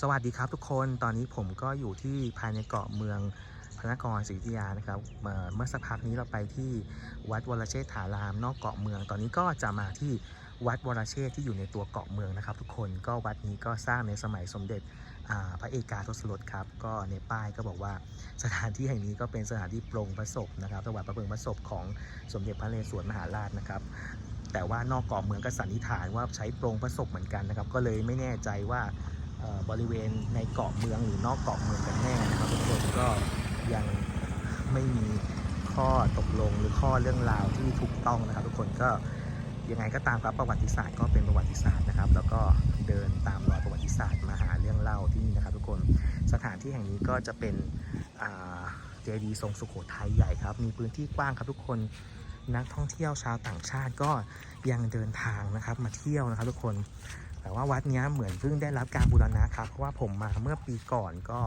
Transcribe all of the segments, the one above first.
สวัสดีครับทุกคนตอนนี้ผมก็อยู่ที่ภายในเกาะเมืองพระนครศรีอยุธยานะครับเมื่อสักพักนี้เราไปที่วัดวรเชษฐารามนอกเกาะเมือง ตอนนี้ก็จะมาที่วัดวรเชษฐ์ที่อยู่ในตัวเกาะเมืองนะครับ ทุกคนก็วัดนี้ก็สร้างในสมัยสมเด็จพระเอกาทศรถครับก็ในป้ายก็บอกว่าสถานที่แห่งนี้ก็เป็นสถานที่ปรงพระศพนะครับถวายพระเพลิงพระศพของสมเด็จพระนเรศวรมหาราชนะครับแต่ว่านอกเกาะเมืองก็สันนิษฐานว่าใช้โปรงพระศพเหมือนกันนะครับ ก็เลยไม่แน่ใจว่า บริเวณในเกาะเมืองหรือนอกเกาะเมืองกันแน่นะครับทุกคนก็ยังไม่มีข้อตกลงหรือข้อเรื่องราวที่ถูกต้องนะครับ ทุกคนก็ยังไงก็ตามครับประวัติศาสตร์ก็เป็นประวัติศาสตร์นะครับ แล้วก็เดินตามรอยประวัติศาสตร์มาหาเรื่องเล่าที่นี่นะครับ ทุกคนสถานที่แห่งนี้ก็จะเป็นเจดีย์ทรงสุโขทัยใหญ่ครับ มีพื้นที่กว้างครับทุกคนนักท่องเที่ยวชาวต่างชาติก็ยังเดินทางนะครับมาเที่ยวนะครับ ทุกคน แต่ว่าวัดนี้เหมือนเพิ่งได้รับการบูรณะครับเพราะว่าผมมาเมื่อปีก่อนก็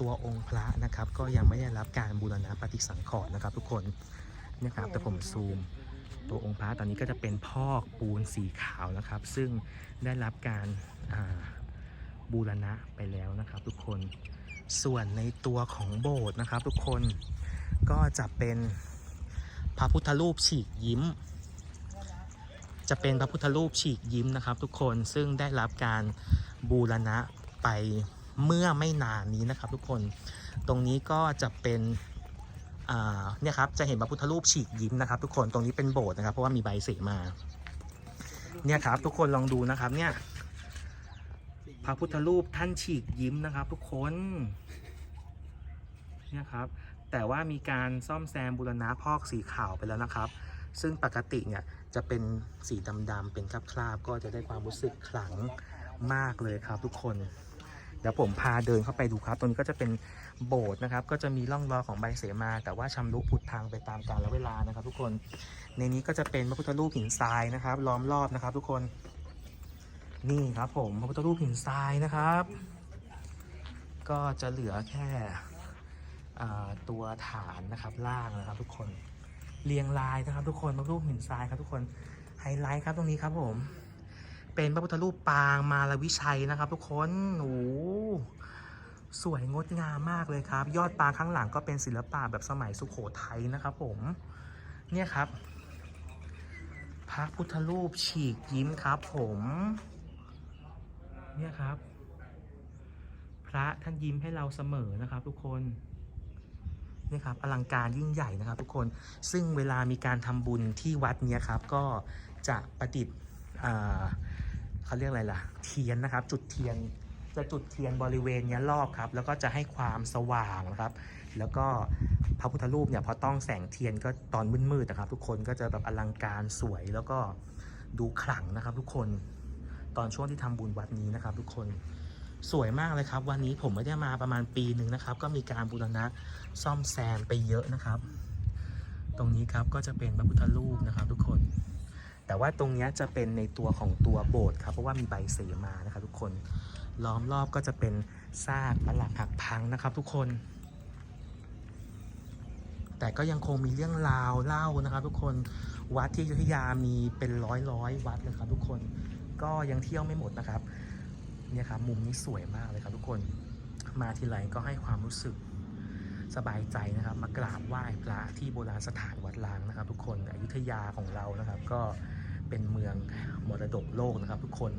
ตัวองค์พระนะครับ ก็ยังไม่ได้รับการบูรณะปฏิสังขรณ์นะครับ ทุกคนนี่ครับแต่ผมซูม ตัวองค์พระตอนนี้ก็จะเป็นพอกปูนสีขาวนะครับ ซึ่งได้รับการาบูรณะไปแล้วนะครับ ทุกคนส่วนในตัวของโบสถ์นะครับ ทุกคนก็จะเป็นพระพุทธรูปฉีกยิ้ม จะเป็นพระพุทธรูปฉีกยิ้มนะครับ ทุกคนซึ่งได้รับการบูรณะไปเมื่อไม่นานนี้นะครับ ทุกคนตรงนี้ก็จะเป็นเนี่ยครับจะเห็นพระพุทธรูปฉีกยิ้มนะครับ ทุกคนตรงนี้เป็นโบสถ์นะครับ เพราะว่ามีใบเสมา เนี่ยครับ ทุกคนลองดูนะครับ เนี่ยพระพุทธรูปท่านฉีกยิ้มนะครับ ทุกคนเนี่ยครับ แต่ว่ามีการซ่อมแซมบูรณะพอกสีขาวไปแล้วนะครับ ซึ่งปกติเนี่ยจะเป็นสีดำๆเป็นคราบๆก็จะได้ความรู้สึกขลังมากเลยครับทุกคนเดี๋ยวผมพาเดินเข้าไปดูครับ ตรงนี้ก็จะเป็นโบสถ์นะครับ ก็จะมีร่องรอยของใบเสมา แต่ว่าชำรุผุดทางไปตามกาลเวลานะครับ ทุกคน ในนี้ก็จะเป็นพระพุทธรูปหินทรายนะครับ ล้อมรอบนะครับ ทุกคน นี่ครับผมพระพุทธรูปหินทรายนะครับ ก็จะเหลือแค่ตัวฐานนะครับล่างนะครับ ทุกคน เรียงรายนะครับ ทุกคนพระพุทธรูปหินทรายครับทุกคนไฮไลท์ครับตรงนี้ครับผม เป็นพระพุทธรูปปางมาลวิชัยนะครับ ทุกคนโอ้สวยงดงามมากเลยครับ ยอดปางข้างหลังก็เป็นศิลปะแบบสมัยสุโขทัยนะครับ ผม เนี่ยครับ พระพุทธรูปฉีกยิ้มครับ ผม เนี่ยครับ พระท่านยิ้มให้เราเสมอนะครับ ทุกคน นี่ครับอลังการยิ่งใหญ่นะครับทุกคนซึ่งเวลามีการทำบุญที่วัดเนี้ยครับก็จะประดิษฐ์เขาเรียกอะไรล่ะเทียนนะครับ จุดเทียนจะจุดเทียนบริเวณนี้รอบครับ แล้วก็จะให้ความสว่างนะครับ แล้วก็พระพุทธรูปเนี่ยพอต้องแสงเทียนก็ตอนมืดๆนะครับ ทุกคนก็จะแบบอลังการสวยแล้วก็ดูขลังนะครับ ทุกคนตอนช่วงที่ทำบุญวัดนี้นะครับ ทุกคน สวยมากเลยครับ วันนี้ผมไม่ได้มาประมาณปีหนึ่งนะครับ ก็มีการบูรณะซ่อมแซมไปเยอะนะครับ ตรงนี้ครับก็จะเป็นพระพุทธรูปนะครับ ทุกคน แต่ว่าตรงนี้จะเป็นในตัวของตัวโบสถ์ครับ เพราะว่ามีใบเสมานะครับ ทุกคนล้อมรอบก็จะเป็นซากปรักหักพังนะครับ ทุกคน แต่ก็ยังคงมีเรื่องราวเล่านะครับ ทุกคนวัดที่อยุธยามีเป็นร้อยร้อยวัดเลยครับ ทุกคนก็ยังเที่ยวไม่หมดนะครับ เนี่ยครับมุมนี้สวยมากเลยครับทุกคนมาทีไรก็ให้ความรู้สึกสบายใจนะครับ มากราบไหว้พระที่โบราณสถานวัดล้างนะครับ ทุกคนอยุธยาของเรานะครับ ก็เป็นเมืองมรดกโลกนะครับ ทุกคน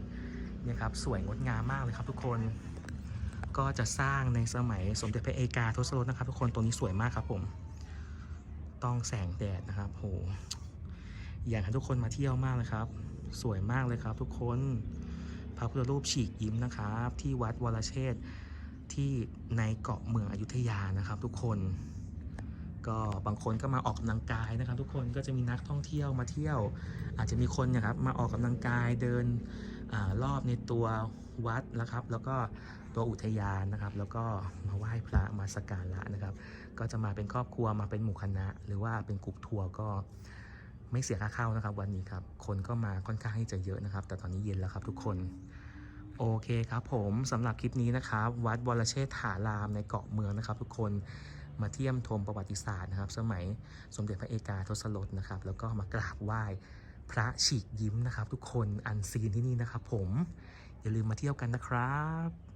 เนี่ยครับสวยงดงามมากเลยครับ ทุกคนก็จะสร้างในสมัยสมเด็จพระเอกาทศรถนะครับ ทุกคนตัวนี้สวยมากครับผม ต้องแสงแดดนะครับโหอยากให้ทุกคนมาเที่ยวมากเลยครับ สวยมากเลยครับ ทุกคน พระพุทธรูปฉีกยิ้มนะครับ ที่วัดวรเชษที่ในเกาะเมืองอยุธยานะครับ ทุกคน ก็บางคนก็มาออกกำลังกายนะครับ ทุกคนก็จะมีนักท่องเที่ยวมาเที่ยว อาจจะมีคนนะครับมาออกกำลังกายเดินอรอบในตัววัดนะครับ แล้วก็ตัวอุทยานนะครับ แล้วก็มาไหว้พระมาสักการะนะครับ ก็จะมาเป็นครอบครัวมาเป็นหมู่คณะ หรือว่าเป็นกลุ่มทัวร์ก็ ไม่เสียค่าเข้านะครับ วันนี้ครับ คนก็มาค่อนข้างที่จะเยอะนะครับ แต่ตอนนี้เย็นแล้วครับทุกคน โอเคครับผมสำหรับคลิปนี้นะครับ วัดวรเชษฐารามในเกาะเมืองนะครับ ทุกคนมาเที่ยมชมประวัติศาสตร์นะครับ สมัยสมเด็จพระเอกาทศรถนะครับ แล้วก็มากราบไหว้พระฉีกยิ้มนะครับ ทุกคนอันซีนที่นี่นะครับ ผมอย่าลืมมาเที่ยวกันนะครับ